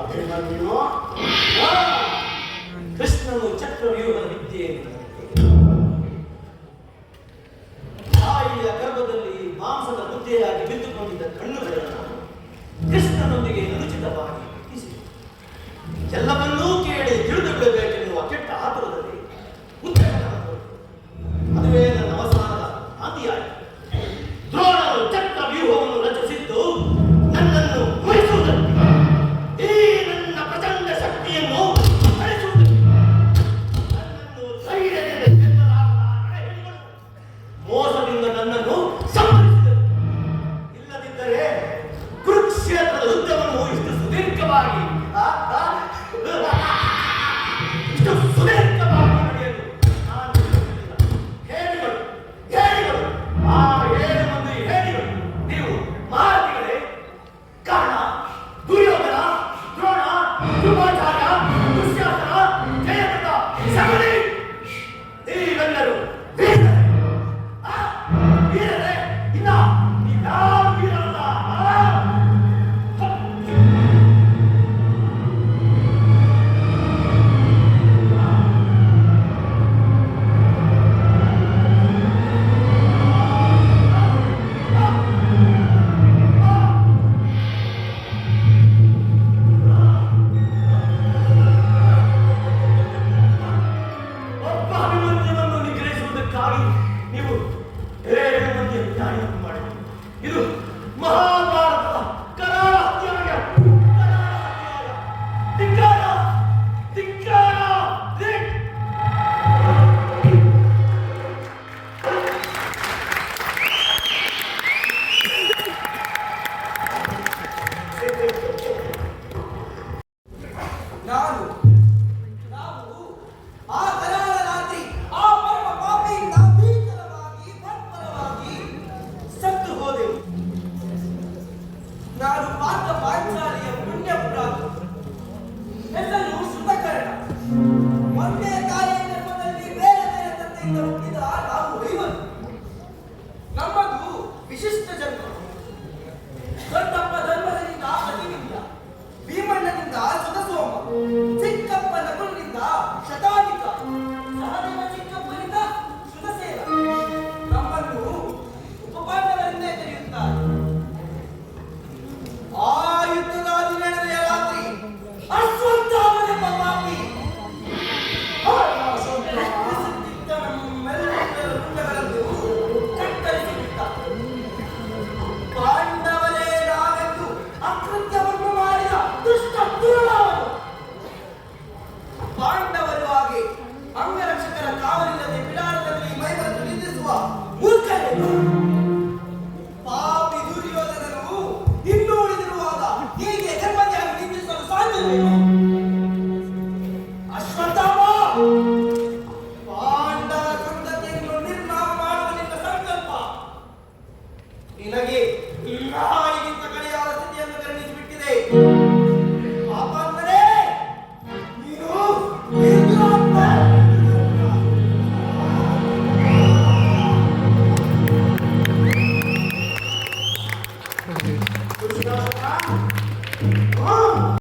ಅಭಿಮನ್ಯು ಕೃಷ್ಣನು ಚಕ್ರವ್ಯೂಹ ವಿದ್ಯೆ anybody. Uh, ರೈತರು ಇದ ನಾವು ನಮ್ಮದು ವಿಶಿಷ್ಟ ಜನ್ಮ. ದೊಡ್ಡ इनकी